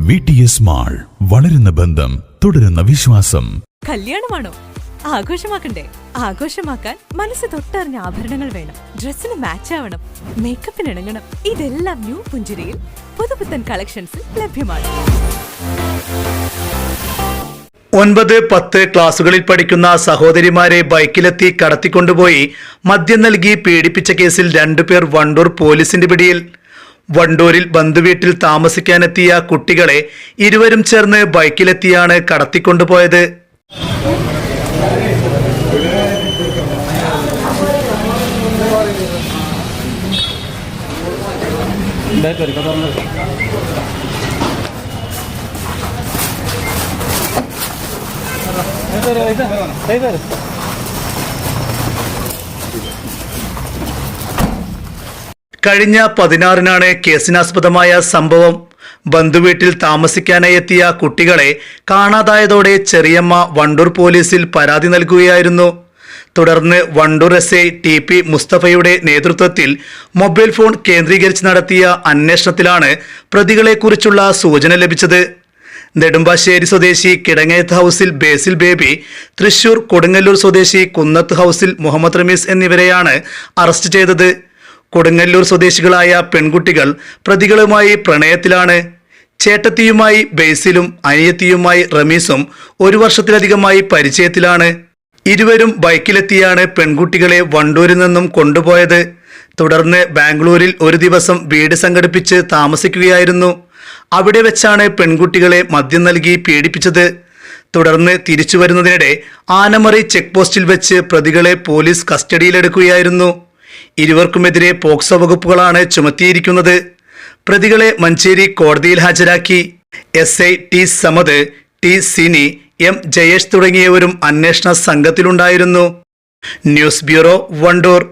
V T S mall വളരുന്ന ബന്ധം തുടരുന്ന വിശ്വാസം. കല്യാണമാണോ? ആഘോഷമാക്കണ്ടേ? ആഘോഷമാക്കാൻ മനസ്സ് തൊട്ടറിഞ്ഞ ആഭരണങ്ങൾ വേണം. ഡ്രസ്സിന് മാച്ച് ആവണം. മേക്കപ്പിന് ഇണങ്ങണം. ഇതെല്ലാം ന്യൂ പുഞ്ചിരിയിൽ പുതുപുത്തൻ കളക്ഷൻസിൽ ലഭ്യമാണ്. ഒൻപത് പത്ത് ക്ലാസുകളിൽ പഠിക്കുന്ന സഹോദരിമാരെ ബൈക്കിലെത്തി കടത്തിക്കൊണ്ടുപോയി മദ്യം നൽകി പീഡിപ്പിച്ച കേസിൽ രണ്ടുപേർ വണ്ടൂർ പോലീസിന്റെ പിടിയിൽ. വണ്ടൂരിൽ ബന്ധുവീട്ടിൽ താമസിക്കാനെത്തിയ കുട്ടികളെ ഇരുവരും ചേർന്ന് ബൈക്കിലെത്തിയാണ് കടത്തിക്കൊണ്ടുപോയത്. കഴിഞ്ഞ പതിനാറിനാണ് കേസിനാസ്പദമായ സംഭവം. ബന്ധുവീട്ടിൽ താമസിക്കാനായി എത്തിയ കുട്ടികളെ കാണാതായതോടെ ചെറിയമ്മ വണ്ടൂർ പോലീസിൽ പരാതി നൽകുകയായിരുന്നു. തുടർന്ന് Wandoor S I T P മുസ്തഫയുടെ നേതൃത്വത്തിൽ മൊബൈൽ ഫോൺ കേന്ദ്രീകരിച്ച് നടത്തിയ അന്വേഷണത്തിലാണ് പ്രതികളെക്കുറിച്ചുള്ള സൂചന ലഭിച്ചത്. നെടുമ്പാശ്ശേരി സ്വദേശി കിടങ്ങയത്ത് ഹൗസിൽ ബേസിൽ ബേബി തൃശൂർ കൊടുങ്ങല്ലൂർ സ്വദേശി കുന്നത്ത് ഹൗസിൽ മുഹമ്മദ് റമീസ് എന്നിവരെയാണ് അറസ്റ്റ് ചെയ്തത്. കൊടുങ്ങല്ലൂർ സ്വദേശികളായ പെൺകുട്ടികൾ പ്രതികളുമായി പ്രണയത്തിലാണ്. ചേട്ടത്തിയുമായി ബേസിലും അനിയത്തിയുമായി റമീസും ഒരു വർഷത്തിലധികമായി പരിചയത്തിലാണ്. ഇരുവരും ബൈക്കിലെത്തിയാണ് പെൺകുട്ടികളെ വണ്ടൂരിൽ നിന്നും കൊണ്ടുപോയത്. തുടർന്ന് ബാംഗ്ലൂരിൽ ഒരു ദിവസം വീട് സംഘടിപ്പിച്ച് താമസിക്കുകയായിരുന്നു. അവിടെ വെച്ചാണ് പെൺകുട്ടികളെ മദ്യം നൽകി പീഡിപ്പിച്ചത്. തുടർന്ന് തിരിച്ചു വരുന്നതിനിടെ ആനമറി ചെക്ക് പോസ്റ്റിൽ വെച്ച് പ്രതികളെ പോലീസ് കസ്റ്റഡിയിലെടുക്കുകയായിരുന്നു. ഇരുവർക്കുമെതിരെ പോക്സോ വകുപ്പുകളാണ് ചുമത്തിയിരിക്കുന്നത്. പ്രതികളെ മഞ്ചേരി കോടതിയിൽ ഹാജരാക്കി. S I T Samad T Sini M Jayesh തുടങ്ങിയവരും അന്വേഷണ സംഘത്തിലുണ്ടായിരുന്നു. News bureau Wandoor.